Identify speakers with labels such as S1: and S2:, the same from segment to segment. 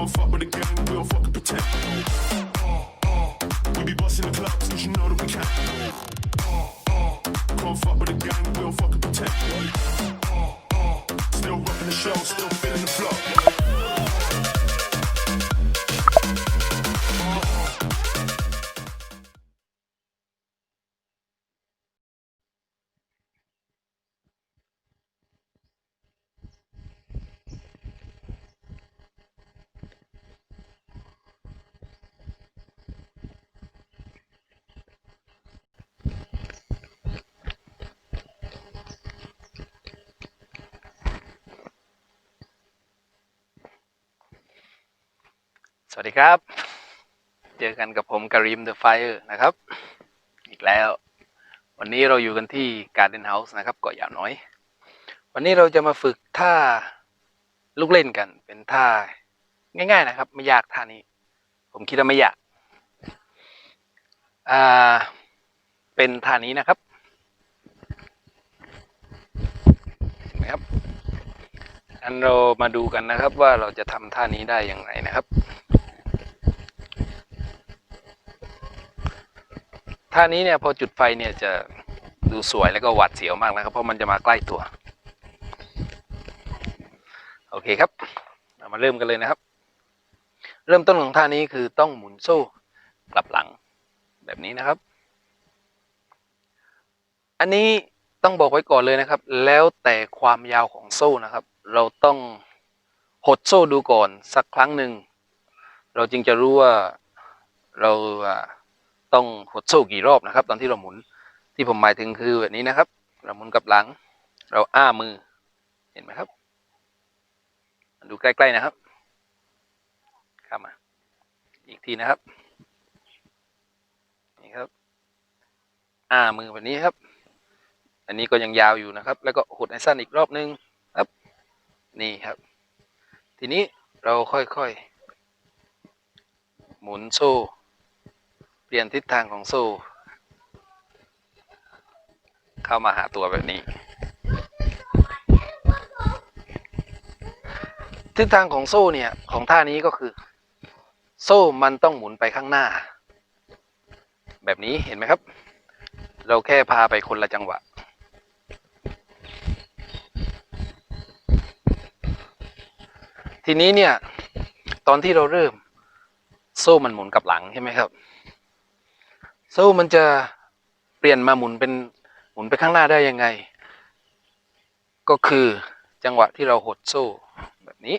S1: Can't fuck with the gang, we don't fucking pretend. Uh, uh, we be busting the clubs, you know that we can. Uh, uh, can't fuck with the gang, we don't fucking pretend. Uh, uh, still rocking the show, still feeling the
S2: สวัสดีครับ เจอกันกับผมการีมเดอะไฟร์นะครับ อีกแล้ว วันนี้เราอยู่กันที่การ์เดนเฮาส์นะครับเกาะยาวน้อย วันนี้เราจะมาฝึกท่าลูกเล่นกันเป็นท่าง่าย ๆนะครับ ไม่ยากท่านี้ ผมคิดว่าไม่ยาก อ่า เป็นท่านี้นะครับเห็นไหมครับอันเรามาดูกันนะครับว่าเราจะทำท่านี้ได้อย่างไรนะครับ ท่านี้เนี่ยพอจุดไฟเนี่ยจะดูสวยแล้วก็หวาดเสียวมากนะครับ เพราะมันจะมาใกล้ตัว โอเคครับเรามาเริ่มกันเลยนะครับ เริ่มต้นของท่านี้คือต้องหมุนโซ่กลับหลังแบบนี้นะครับ อันนี้ต้องบอกไว้ก่อนเลยนะครับ แล้วแต่ความยาวของโซ่นะครับ เราต้องหดโซ่ดูก่อนสักครั้งหนึ่ง เราจึงจะรู้ว่าเราอ่า ต้องหดโซ่กี่รอบนะครับ ตอนที่เราหมุนที่ผมหมายถึงคือแบบนี้นะครับ เราหมุนกับหลัง เราอ้ามือเห็นไหมครับมาดูใกล้ๆนะครับข้ามาอีกทีนะครับนี่ครับ อ้ามือแบบนี้ครับ อันนี้ก็ยังยาวอยู่นะครับ แล้วก็หดให้สั้นอีกรอบนึงครับ นี่ครับ ทีนี้เราค่อยๆ หมุนโซ่ เปลี่ยนทิศทางของโซ่เข้ามาหาตัวแบบนี้ ทิศทางของโซ่เนี่ยของท่านี้ก็คือ โซ่มันต้องหมุนไปข้างหน้า แบบนี้เห็นไหมครับ เราแค่พาไปคนละจังหวะทีนี้เนี่ย ตอนที่เราเริ่ม โซ่มันหมุนกลับหลังใช่ไหมครับ โซ่มันจะเปลี่ยนมาหมุนเป็นหมุนไปข้างหน้าได้ยังไง ก็คือจังหวะที่เราหดโซ่แบบนี้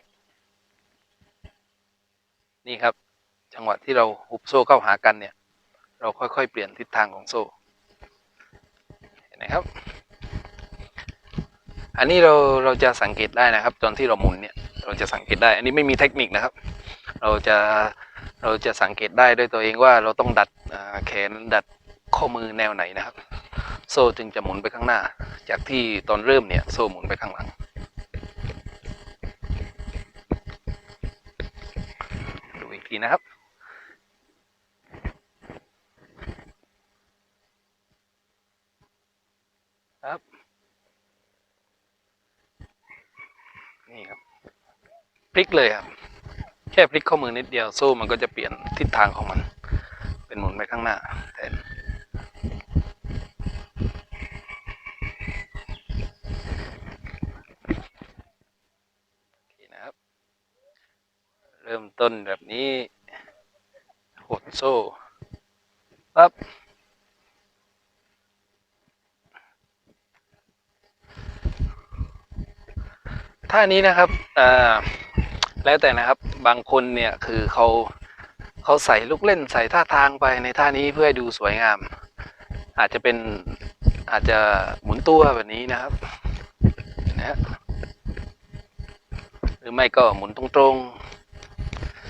S2: นี่ครับ จังหวะที่เราหุบโซ่เข้าหากันเนี่ย เราค่อยๆ เปลี่ยนทิศทางของโซ่เห็นไหมครับ อันนี้เราเราจะสังเกตได้นะครับ ตอนที่เราหมุนเนี่ย เราจะสังเกตได้ อันนี้ไม่มีเทคนิคนะครับ เราจะ เราจะสังเกตได้ด้วยตัวเองว่าเราต้องดัดแขนดัดข้อมือแนวไหนนะครับ โซ่จึงจะหมุนไปข้างหน้า จากที่ตอนเริ่มเนี่ยโซ่หมุนไปข้างหลัง ดูอีกทีนะครับครับ นี่ครับพลิกเลยครับ แค่พลิกข้อมือนิดเดียวโซ่มันก็จะเปลี่ยนทิศทางของมัน เป็นหมุนไปข้างหน้าแทนเคนะครับ เริ่มต้นแบบนี้หดโซ่ปั๊บท่านี้นะครับอ่อ แล้วแต่นะครับบางคนเนี่ยคือเขาเขาใส่ลูกเล่นใส่ท่าทางไปในท่านี้เพื่อให้ดูสวยงาม อาจจะเป็นอาจจะหมุนตัวแบบนี้นะครับนะฮะหรือไม่ก็หมุนตรง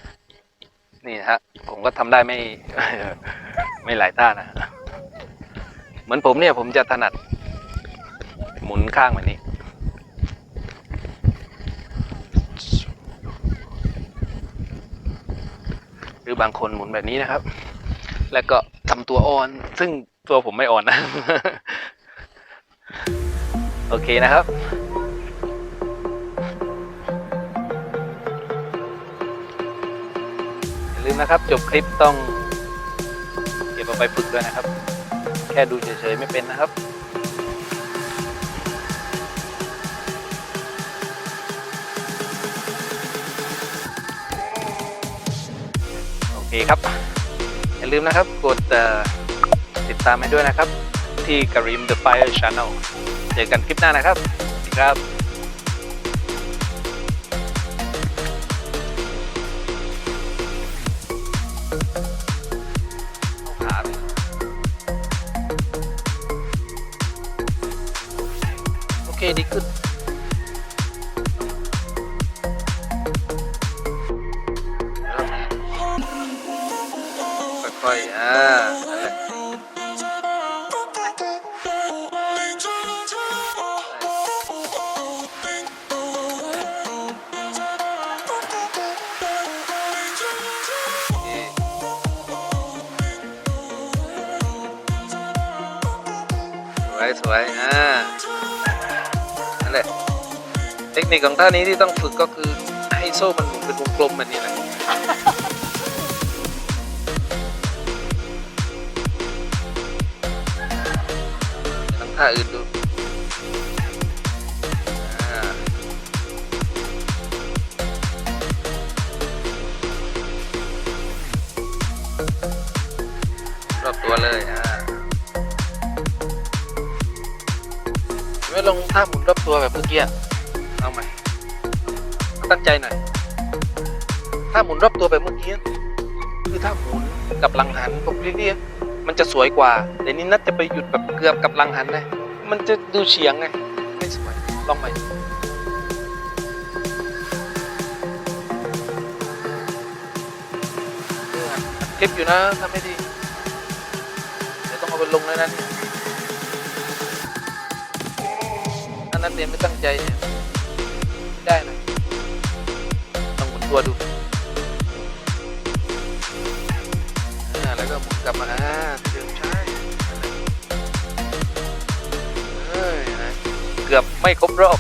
S2: ๆ นี่ฮะผมก็ทำได้ไม่ไม่หลายท่านะ เหมือนผมเนี่ยผมจะถนัด หมุนข้างแบบนี้ หรือ บางคนหมุนแบบนี้นะครับ แล้วก็ทำตัวอ่อน ซึ่งตัวผมไม่อ่อนนะ โอเคนะครับ อย่าลืมนะครับ จบคลิปต้อง เก็บเอาไปฝึกด้วยนะครับ แค่ดูเฉยๆไม่เป็นนะครับ เคครับ อย่าลืมนะครับกดติดตามให้ด้วยนะครับ ที่กริม The Fire Channel เจอกันคลิปหน้านะครับสวัสดีครับโอเคดีขึ้น สวยอ่านั่นแหละ เทคนิคของท่านี้ที่ต้องฝึกก็คือให้โซ่มันหมุนเป็นวงกลมแบบนี้แหละทำท่าอื่นดูรอบตัวเลยอ่า ไม่ลงท่าหมุนรอบตัวแบบเมื่อกี้เอาใหม่ตั้งใจหน่อยถ้าหมุนรอบตัวแบบเมื่อกี้คือถ้าหมุนกับหลังหันผมเรียกมันจะสวยกว่าแต่นี่นัดจะไปหยุดแบบเกือบกับหลังหันเลยมันจะดูเฉียงไงไม่สวยลองใหม่เนี่ยคลิปอยู่นะทำไม่ดีเดี๋ยวต้องเอาไปลงเลยนะ นี่ยถ้านักเรียนไม่ตั้งใจไม่ได้นะต้องหมุนตัวดูอ่าแล้วก็หมุนกลับมาอ่าเดิมใช่เอ้ยนะเกือบไม่ครบรอบ